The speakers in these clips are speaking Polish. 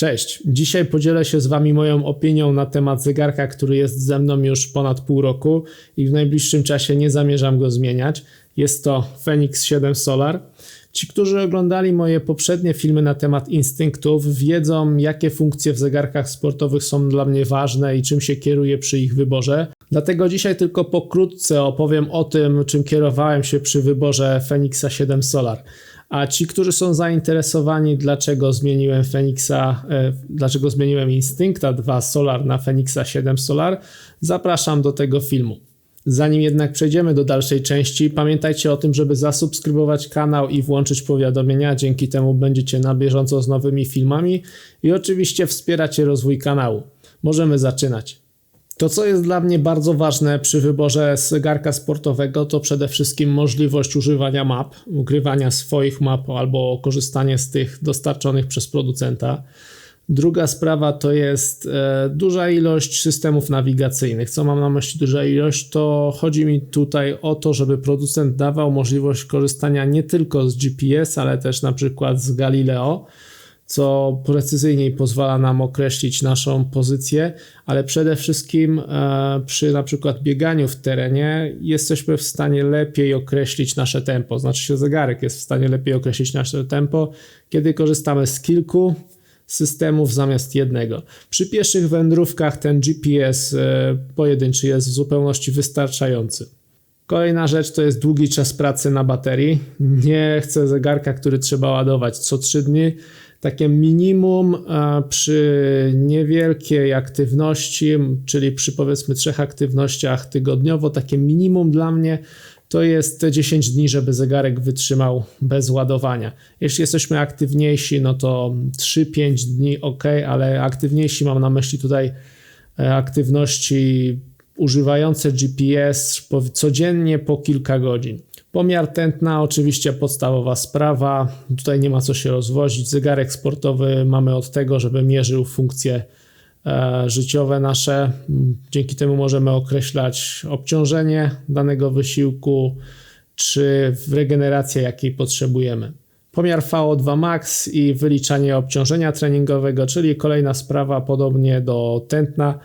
Cześć. Dzisiaj podzielę się z Wami moją opinią na temat zegarka, który jest ze mną już ponad pół roku i w najbliższym czasie nie zamierzam go zmieniać. Jest to Fenix 7 Solar. Ci, którzy oglądali moje poprzednie filmy na temat instynktów, wiedzą, jakie funkcje w zegarkach sportowych są dla mnie ważne i czym się kieruję przy ich wyborze. Dlatego dzisiaj tylko pokrótce opowiem o tym, czym kierowałem się przy wyborze Fenixa 7 Solar. A ci, którzy są zainteresowani, dlaczego zmieniłem Fenixa, e, dlaczego zmieniłem Instincta 2 Solar na Fenixa 7 Solar, zapraszam do tego filmu. Zanim jednak przejdziemy do dalszej części, pamiętajcie o tym, żeby zasubskrybować kanał i włączyć powiadomienia. Dzięki temu będziecie na bieżąco z nowymi filmami i oczywiście wspieracie rozwój kanału. Możemy zaczynać. To, co jest dla mnie bardzo ważne przy wyborze zegarka sportowego, to przede wszystkim możliwość używania map, ukrywania swoich map albo korzystanie z tych dostarczonych przez producenta. Druga sprawa to jest e, duża ilość systemów nawigacyjnych. Co mam na myśli duża ilość? To chodzi mi tutaj o to, żeby producent dawał możliwość korzystania nie tylko z GPS, ale też na przykład z Galileo co precyzyjniej pozwala nam określić naszą pozycję, ale przede wszystkim e, przy na przykład bieganiu w terenie jesteśmy w stanie lepiej określić nasze tempo. Znaczy się zegarek jest w stanie lepiej określić nasze tempo, kiedy korzystamy z kilku systemów zamiast jednego. Przy pieszych wędrówkach ten GPS e, pojedynczy jest w zupełności wystarczający. Kolejna rzecz to jest długi czas pracy na baterii. Nie chcę zegarka, który trzeba ładować co 3 dni takie minimum przy niewielkiej aktywności, czyli przy powiedzmy trzech aktywnościach tygodniowo, takie minimum dla mnie to jest te 10 dni, żeby zegarek wytrzymał bez ładowania. Jeśli jesteśmy aktywniejsi, no to 3-5 dni ok, ale aktywniejsi mam na myśli tutaj e, aktywności używające GPS codziennie po kilka godzin. Pomiar tętna, oczywiście podstawowa sprawa. Tutaj nie ma co się rozwozić. Zegarek sportowy mamy od tego, żeby mierzył funkcje e, życiowe nasze. Dzięki temu możemy określać obciążenie danego wysiłku czy regenerację, jakiej potrzebujemy. Pomiar VO2 max i wyliczanie obciążenia treningowego, czyli kolejna sprawa, podobnie do tętna.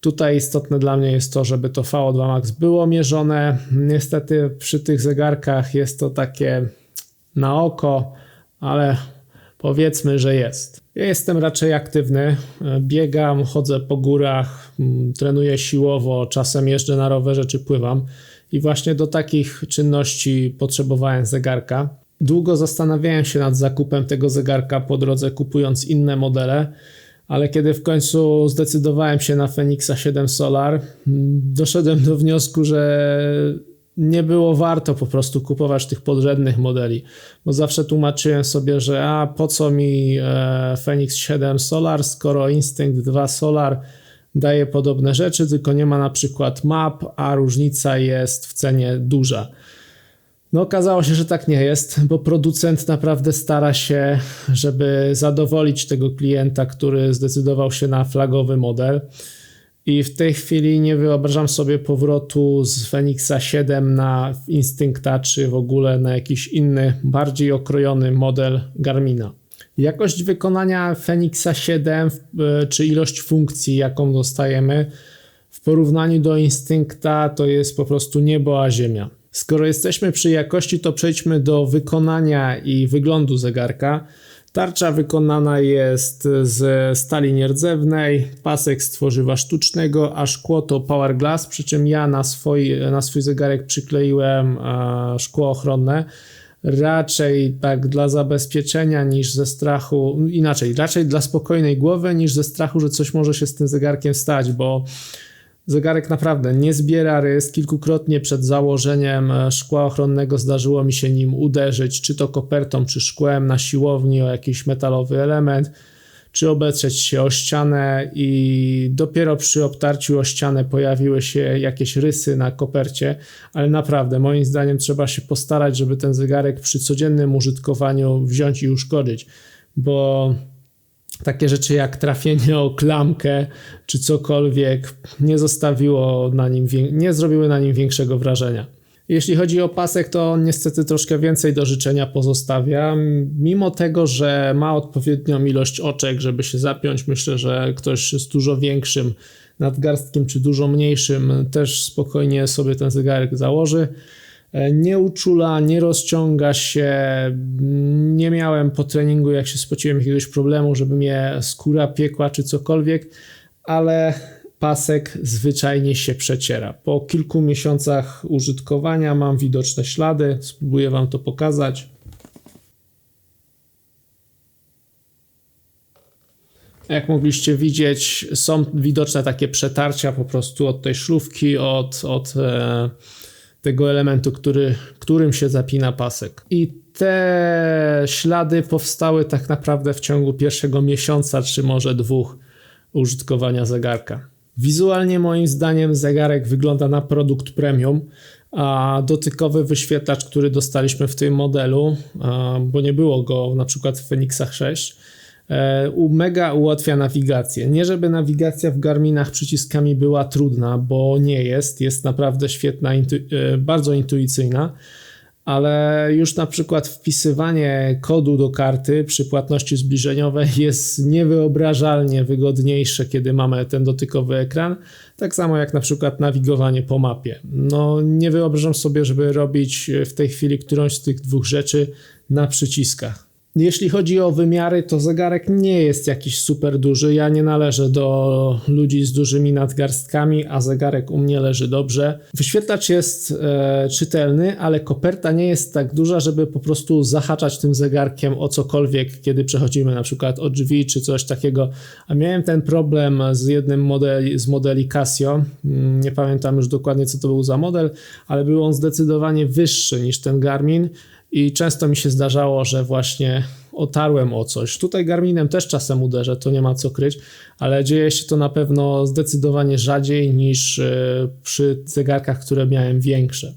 Tutaj istotne dla mnie jest to, żeby to VO2 max było mierzone. Niestety przy tych zegarkach jest to takie na oko, ale powiedzmy, że jest. Ja jestem raczej aktywny, biegam, chodzę po górach, mm, trenuję siłowo, czasem jeżdżę na rowerze czy pływam i właśnie do takich czynności potrzebowałem zegarka. Długo zastanawiałem się nad zakupem tego zegarka po drodze, kupując inne modele ale kiedy w końcu zdecydowałem się na Fenixa 7 Solar, doszedłem do wniosku, że nie było warto po prostu kupować tych podrzędnych modeli, bo zawsze tłumaczyłem sobie, że a po co mi e, Fenix 7 Solar, skoro Instinct 2 Solar daje podobne rzeczy, tylko nie ma na przykład map, a różnica jest w cenie duża. No, okazało się, że tak nie jest, bo producent naprawdę stara się, żeby zadowolić tego klienta, który zdecydował się na flagowy model. I w tej chwili nie wyobrażam sobie powrotu z Fenixa 7 na Instincta, czy w ogóle na jakiś inny, bardziej okrojony model Garmina. Jakość wykonania Fenixa 7, e, czy ilość funkcji, jaką dostajemy, w porównaniu do Instincta, to jest po prostu niebo a ziemia. Skoro jesteśmy przy jakości, to przejdźmy do wykonania i wyglądu zegarka. Tarcza wykonana jest z stali nierdzewnej, pasek z tworzywa sztucznego, a szkło to Power Glass, przy czym ja na swój, na swój zegarek przykleiłem e, szkło ochronne. Raczej tak dla zabezpieczenia niż ze strachu, inaczej, raczej dla spokojnej głowy niż ze strachu, że coś może się z tym zegarkiem stać, bo Zegarek naprawdę nie zbiera rys. Kilkukrotnie przed założeniem e, szkła ochronnego zdarzyło mi się nim uderzyć, czy to kopertą, czy szkłem na siłowni o jakiś metalowy element, czy obetrzeć się o ścianę i dopiero przy obtarciu o ścianę pojawiły się jakieś rysy na kopercie, ale naprawdę moim zdaniem trzeba się postarać, żeby ten zegarek przy codziennym użytkowaniu wziąć i uszkodzić, bo takie rzeczy jak trafienie o klamkę czy cokolwiek nie zostawiło na nim, nie zrobiły na nim większego wrażenia. Jeśli chodzi o pasek, to on niestety troszkę więcej do życzenia pozostawia. Mimo tego, że ma odpowiednią ilość oczek, żeby się zapiąć, myślę, że ktoś z dużo większym nadgarstkiem czy dużo mniejszym też spokojnie sobie ten zegarek założy. Nie uczula, nie rozciąga się. Nie miałem po treningu, jak się spociłem, jakiegoś problemu, żeby mnie skóra piekła czy cokolwiek, ale pasek zwyczajnie się przeciera. Po kilku miesiącach użytkowania mam widoczne ślady, spróbuję Wam to pokazać. Jak mogliście widzieć, są widoczne takie przetarcia po prostu od tej szlówki, od, od e, tego elementu, który, którym się zapina pasek. I te ślady powstały tak naprawdę w ciągu pierwszego miesiąca, czy może dwóch użytkowania zegarka. Wizualnie moim zdaniem zegarek wygląda na produkt premium, a dotykowy wyświetlacz, który dostaliśmy w tym modelu, bo nie było go na przykład w Fenixach 6, e, mega ułatwia nawigację. Nie żeby nawigacja w Garminach przyciskami była trudna, bo nie jest, jest naprawdę świetna, intu e, bardzo intuicyjna ale już na przykład wpisywanie kodu do karty przy płatności zbliżeniowej jest niewyobrażalnie wygodniejsze, kiedy mamy ten dotykowy ekran. Tak samo jak na przykład nawigowanie po mapie. No, nie wyobrażam sobie, żeby robić w tej chwili którąś z tych dwóch rzeczy na przyciskach. Jeśli chodzi o wymiary, to zegarek nie jest jakiś super duży. Ja nie należę do ludzi z dużymi nadgarstkami, a zegarek u mnie leży dobrze. Wyświetlacz jest e, czytelny, ale koperta nie jest tak duża, żeby po prostu zahaczać tym zegarkiem o cokolwiek, kiedy przechodzimy na przykład o drzwi czy coś takiego. A miałem ten problem z jednym modeli, z modeli Casio. Mm, nie pamiętam już dokładnie, co to był za model, ale był on zdecydowanie wyższy niż ten Garmin i często mi się zdarzało, że właśnie otarłem o coś. Tutaj Garminem też czasem uderzę, to nie ma co kryć, ale dzieje się to na pewno zdecydowanie rzadziej niż e, przy zegarkach, które miałem większe.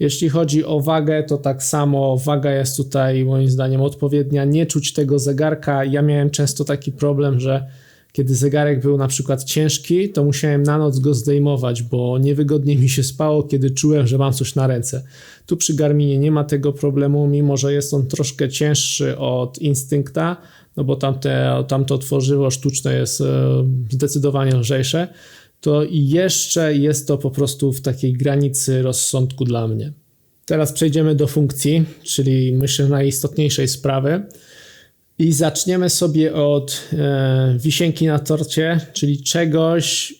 Jeśli chodzi o wagę, to tak samo waga jest tutaj moim zdaniem odpowiednia. Nie czuć tego zegarka. Ja miałem często taki problem, że kiedy zegarek był na przykład ciężki, to musiałem na noc go zdejmować, bo niewygodnie mi się spało, kiedy czułem, że mam coś na ręce. Tu przy Garminie nie ma tego problemu, mimo że jest on troszkę cięższy od Instynkta, no bo tamte, tamto tworzywo sztuczne jest e, zdecydowanie lżejsze, to jeszcze jest to po prostu w takiej granicy rozsądku dla mnie. Teraz przejdziemy do funkcji, czyli myślę najistotniejszej sprawy. I zaczniemy sobie od e, wisienki na torcie, czyli czegoś,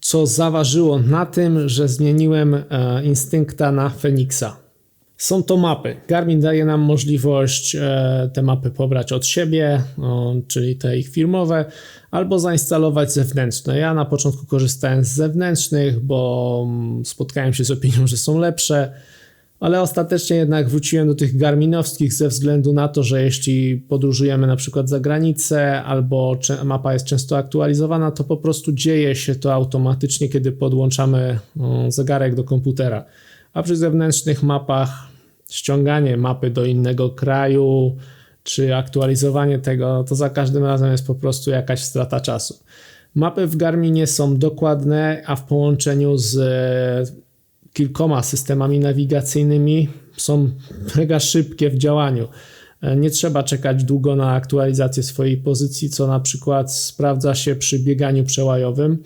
co zaważyło na tym, że zmieniłem e, instynkta na Feniksa. Są to mapy. Garmin daje nam możliwość e, te mapy pobrać od siebie, czyli te ich firmowe, albo zainstalować zewnętrzne. Ja na początku korzystałem z zewnętrznych, bo mm, spotkałem się z opinią, że są lepsze ale ostatecznie jednak wróciłem do tych garminowskich ze względu na to, że jeśli podróżujemy na przykład za granicę albo mapa jest często aktualizowana, to po prostu dzieje się to automatycznie, kiedy podłączamy zegarek do komputera. A przy zewnętrznych mapach ściąganie mapy do innego kraju czy aktualizowanie tego, to za każdym razem jest po prostu jakaś strata czasu. Mapy w Garminie są dokładne, a w połączeniu z kilkoma systemami nawigacyjnymi są mega szybkie w działaniu. E, nie trzeba czekać długo na aktualizację swojej pozycji, co na przykład sprawdza się przy bieganiu przełajowym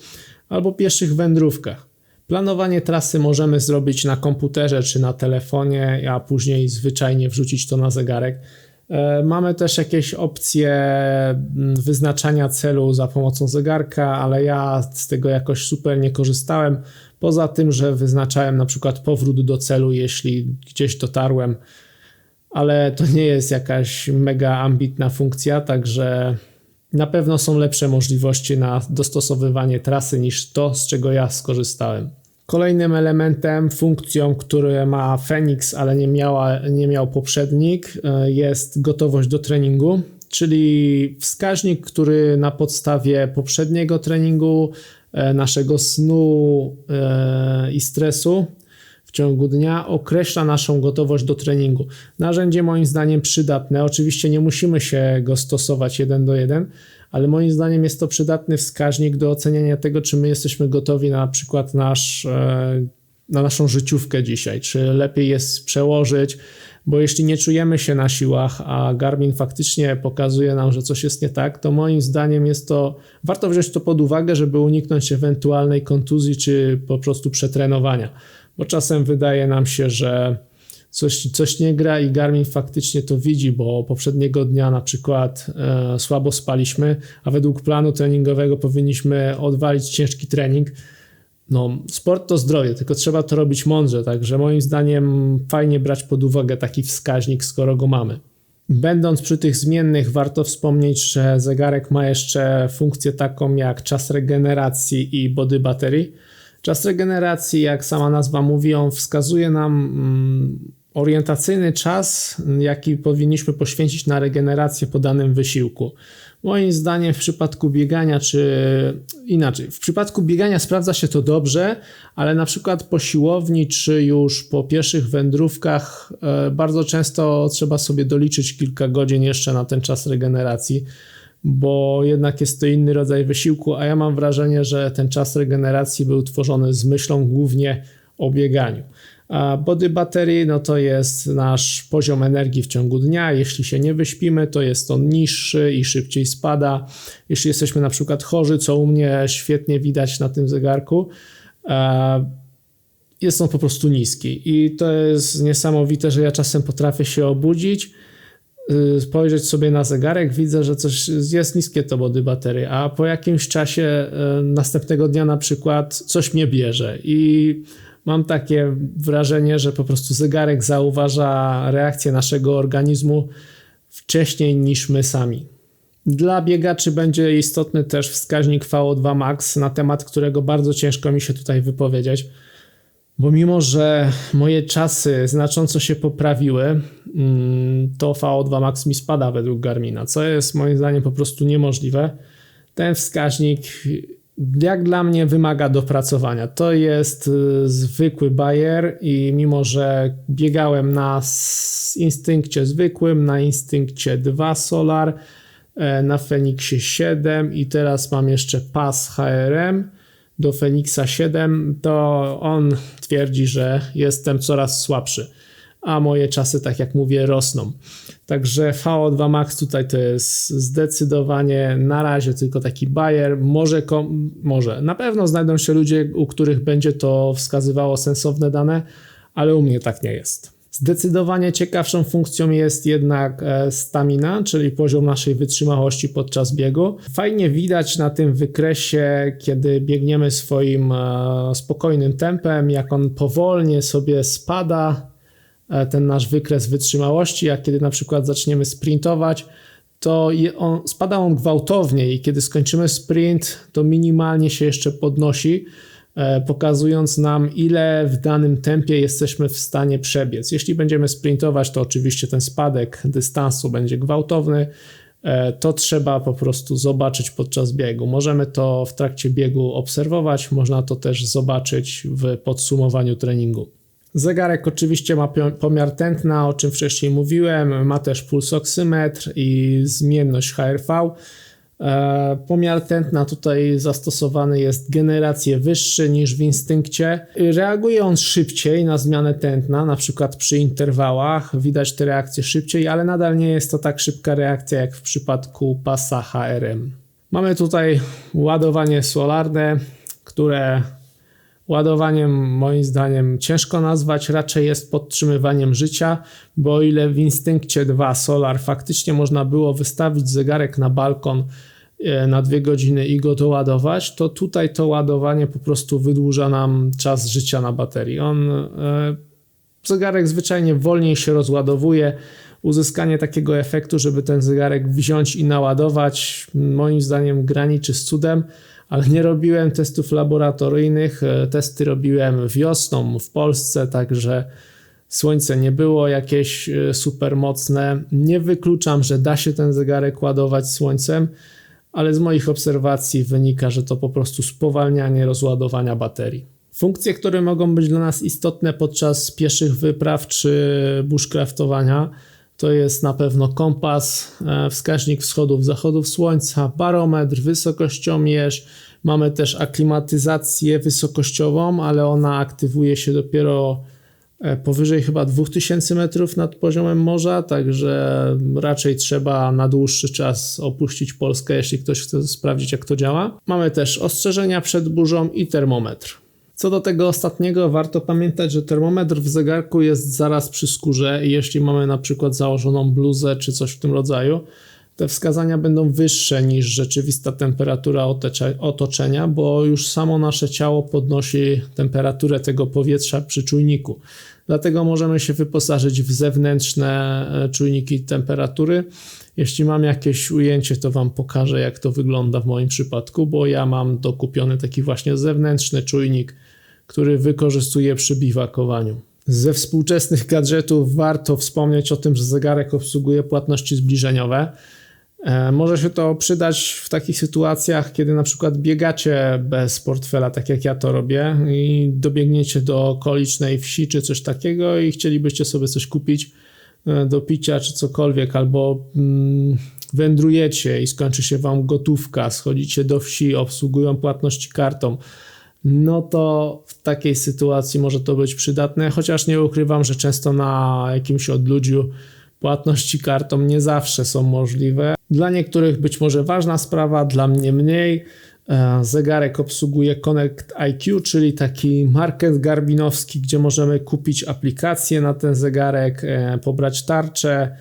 albo pieszych wędrówkach. Planowanie trasy możemy zrobić na komputerze czy na telefonie, a później zwyczajnie wrzucić to na zegarek. E, mamy też jakieś opcje mm, wyznaczania celu za pomocą zegarka, ale ja z tego jakoś super nie korzystałem. Poza tym, że wyznaczałem na przykład powrót do celu, jeśli gdzieś dotarłem, ale to nie jest jakaś mega ambitna funkcja, także na pewno są lepsze możliwości na dostosowywanie trasy niż to, z czego ja skorzystałem. Kolejnym elementem, funkcją, które ma Phoenix, ale nie, miała, nie miał poprzednik, e, jest gotowość do treningu, czyli wskaźnik, który na podstawie poprzedniego treningu, naszego snu e, i stresu w ciągu dnia określa naszą gotowość do treningu. Narzędzie moim zdaniem przydatne. Oczywiście nie musimy się go stosować jeden do jeden, ale moim zdaniem jest to przydatny wskaźnik do oceniania tego, czy my jesteśmy gotowi na przykład nasz e, na naszą życiówkę dzisiaj, czy lepiej jest przełożyć, bo jeśli nie czujemy się na siłach, a Garmin faktycznie pokazuje nam, że coś jest nie tak, to moim zdaniem jest to, warto wziąć to pod uwagę, żeby uniknąć ewentualnej kontuzji, czy po prostu przetrenowania, bo czasem wydaje nam się, że coś, coś nie gra i Garmin faktycznie to widzi, bo poprzedniego dnia na przykład e, słabo spaliśmy, a według planu treningowego powinniśmy odwalić ciężki trening. No, sport to zdrowie, tylko trzeba to robić mądrze, także moim zdaniem fajnie brać pod uwagę taki wskaźnik, skoro go mamy. Będąc przy tych zmiennych, warto wspomnieć, że zegarek ma jeszcze funkcję taką jak czas regeneracji i body battery. Czas regeneracji, jak sama nazwa mówi, on wskazuje nam mm, orientacyjny czas, jaki powinniśmy poświęcić na regenerację po danym wysiłku. Moim zdaniem w przypadku biegania, czy inaczej, w przypadku biegania sprawdza się to dobrze, ale na przykład po siłowni, czy już po pierwszych wędrówkach, e, bardzo często trzeba sobie doliczyć kilka godzin jeszcze na ten czas regeneracji, bo jednak jest to inny rodzaj wysiłku, a ja mam wrażenie, że ten czas regeneracji był tworzony z myślą głównie o bieganiu. A body battery no to jest nasz poziom energii w ciągu dnia. Jeśli się nie wyśpimy, to jest on niższy i szybciej spada. Jeśli jesteśmy na przykład chorzy, co u mnie świetnie widać na tym zegarku, jest on po prostu niski. I to jest niesamowite, że ja czasem potrafię się obudzić, y, spojrzeć sobie na zegarek, widzę, że coś jest niskie to body batery, a po jakimś czasie y, następnego dnia na przykład coś mnie bierze i mam takie wrażenie, że po prostu zegarek zauważa reakcję naszego organizmu wcześniej niż my sami. Dla biegaczy będzie istotny też wskaźnik VO2 max, na temat którego bardzo ciężko mi się tutaj wypowiedzieć, bo mimo że moje czasy znacząco się poprawiły, mm, to VO2 max mi spada według Garmina, co jest moim zdaniem po prostu niemożliwe. Ten wskaźnik jak dla mnie wymaga dopracowania. To jest y, zwykły bajer i mimo, że biegałem na instynkcie zwykłym, na instynkcie 2 Solar, e, na Fenixie 7 i teraz mam jeszcze pas HRM do Fenixa 7, to on twierdzi, że jestem coraz słabszy a moje czasy, tak jak mówię, rosną. Także VO2 Max tutaj to jest zdecydowanie na razie tylko taki bajer. Może, może na pewno znajdą się ludzie, u których będzie to wskazywało sensowne dane, ale u mnie tak nie jest. Zdecydowanie ciekawszą funkcją jest jednak e, stamina, czyli poziom naszej wytrzymałości podczas biegu. Fajnie widać na tym wykresie, kiedy biegniemy swoim e, spokojnym tempem, jak on powolnie sobie spada ten nasz wykres wytrzymałości, a kiedy na przykład zaczniemy sprintować, to on, spada on gwałtownie i kiedy skończymy sprint, to minimalnie się jeszcze podnosi, e, pokazując nam, ile w danym tempie jesteśmy w stanie przebiec. Jeśli będziemy sprintować, to oczywiście ten spadek dystansu będzie gwałtowny. E, to trzeba po prostu zobaczyć podczas biegu. Możemy to w trakcie biegu obserwować, można to też zobaczyć w podsumowaniu treningu. Zegarek oczywiście ma pomiar tętna, o czym wcześniej mówiłem, ma też pulsoksymetr i zmienność HRV. E, pomiar tętna tutaj zastosowany jest generację wyższy niż w instynkcie. Reaguje on szybciej na zmianę tętna, na przykład przy interwałach widać te reakcje szybciej, ale nadal nie jest to tak szybka reakcja jak w przypadku pasa HRM. Mamy tutaj ładowanie solarne, które Ładowaniem, moim zdaniem, ciężko nazwać, raczej jest podtrzymywaniem życia, bo o ile w Instynkcie 2 Solar faktycznie można było wystawić zegarek na balkon e, na dwie godziny i go doładować, to tutaj to ładowanie po prostu wydłuża nam czas życia na baterii. On, e, zegarek zwyczajnie wolniej się rozładowuje. Uzyskanie takiego efektu, żeby ten zegarek wziąć i naładować, moim zdaniem graniczy z cudem ale nie robiłem testów laboratoryjnych. E, testy robiłem wiosną w Polsce, także słońce nie było jakieś e, super mocne. Nie wykluczam, że da się ten zegarek ładować słońcem, ale z moich obserwacji wynika, że to po prostu spowalnianie rozładowania baterii. Funkcje, które mogą być dla nas istotne podczas pieszych wypraw czy bushcraftowania, To jest na pewno kompas, e, wskaźnik wschodów, zachodów słońca, barometr, wysokościomierz. Mamy też aklimatyzację wysokościową, ale ona aktywuje się dopiero e, powyżej chyba 2000 metrów nad poziomem morza, także raczej trzeba na dłuższy czas opuścić Polskę, jeśli ktoś chce sprawdzić, jak to działa. Mamy też ostrzeżenia przed burzą i termometr. Co do tego ostatniego, warto pamiętać, że termometr w zegarku jest zaraz przy skórze i jeśli mamy na przykład założoną bluzę czy coś w tym rodzaju, te wskazania będą wyższe niż rzeczywista temperatura otoczenia, bo już samo nasze ciało podnosi temperaturę tego powietrza przy czujniku. Dlatego możemy się wyposażyć w zewnętrzne e, czujniki temperatury. Jeśli mam jakieś ujęcie, to Wam pokażę, jak to wygląda w moim przypadku, bo ja mam dokupiony taki właśnie zewnętrzny czujnik, który wykorzystuję przy biwakowaniu. Ze współczesnych gadżetów warto wspomnieć o tym, że zegarek obsługuje płatności zbliżeniowe. E, może się to przydać w takich sytuacjach, kiedy na przykład biegacie bez portfela, tak jak ja to robię, i dobiegniecie do okolicznej wsi czy coś takiego i chcielibyście sobie coś kupić e, do picia czy cokolwiek, albo mm, wędrujecie i skończy się wam gotówka, schodzicie do wsi, obsługują płatności kartą. No to w takiej sytuacji może to być przydatne, chociaż nie ukrywam, że często na jakimś odludziu płatności kartą nie zawsze są możliwe. Dla niektórych być może ważna sprawa, dla mnie mniej. E, zegarek obsługuje Connect IQ, czyli taki market garbinowski, gdzie możemy kupić aplikację na ten zegarek, e, pobrać tarcze.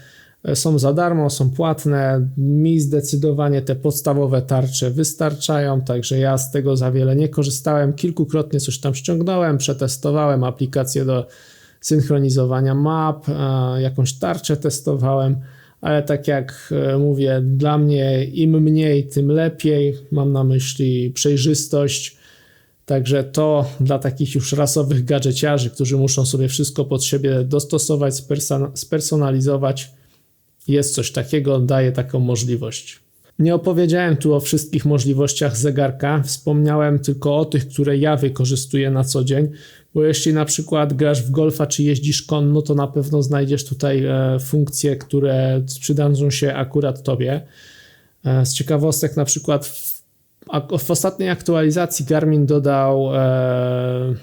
E, są za darmo, są płatne. Mi zdecydowanie te podstawowe tarcze wystarczają, także ja z tego za wiele nie korzystałem. Kilkukrotnie coś tam ściągnąłem, przetestowałem aplikację do synchronizowania map, jakąś tarczę testowałem, ale tak jak e, mówię, dla mnie im mniej, tym lepiej. Mam na myśli przejrzystość. Także to dla takich już rasowych gadżeciarzy, którzy muszą sobie wszystko pod siebie dostosować, spersonalizować, jest coś takiego, daje taką możliwość. Nie opowiedziałem tu o wszystkich możliwościach zegarka, wspomniałem tylko o tych, które ja wykorzystuję na co dzień, bo jeśli na przykład grasz w golfa czy jeździsz konno, to na pewno znajdziesz tutaj e, funkcje, które przydadzą się akurat tobie. E, z ciekawostek na przykład w, w ostatniej aktualizacji Garmin dodał e,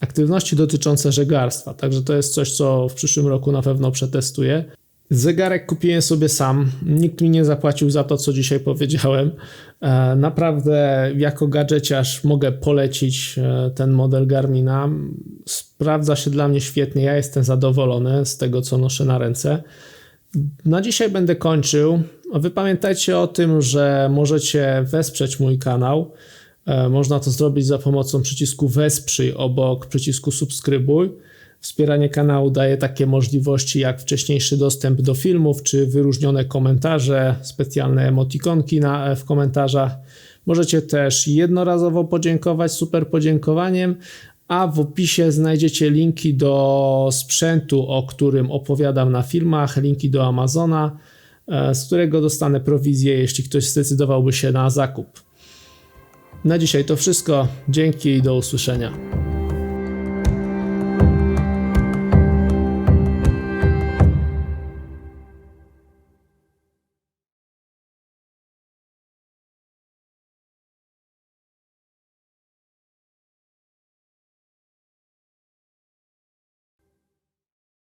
aktywności dotyczące żeglarstwa, także to jest coś, co w przyszłym roku na pewno przetestuję. Zegarek kupiłem sobie sam. Nikt mi nie zapłacił za to, co dzisiaj powiedziałem. E, naprawdę, jako gadżeciarz mogę polecić e, ten model Garmina. Sprawdza się dla mnie świetnie. Ja jestem zadowolony z tego, co noszę na ręce. Na dzisiaj będę kończył. Wy pamiętajcie o tym, że możecie wesprzeć mój kanał. E, można to zrobić za pomocą przycisku Wesprzyj obok przycisku Subskrybuj. Wspieranie kanału daje takie możliwości jak wcześniejszy dostęp do filmów, czy wyróżnione komentarze, specjalne emotikonki na, w komentarzach. Możecie też jednorazowo podziękować super podziękowaniem, a w opisie znajdziecie linki do sprzętu, o którym opowiadam na filmach, linki do Amazona, e, z którego dostanę prowizję, jeśli ktoś zdecydowałby się na zakup. Na dzisiaj to wszystko. Dzięki i do usłyszenia.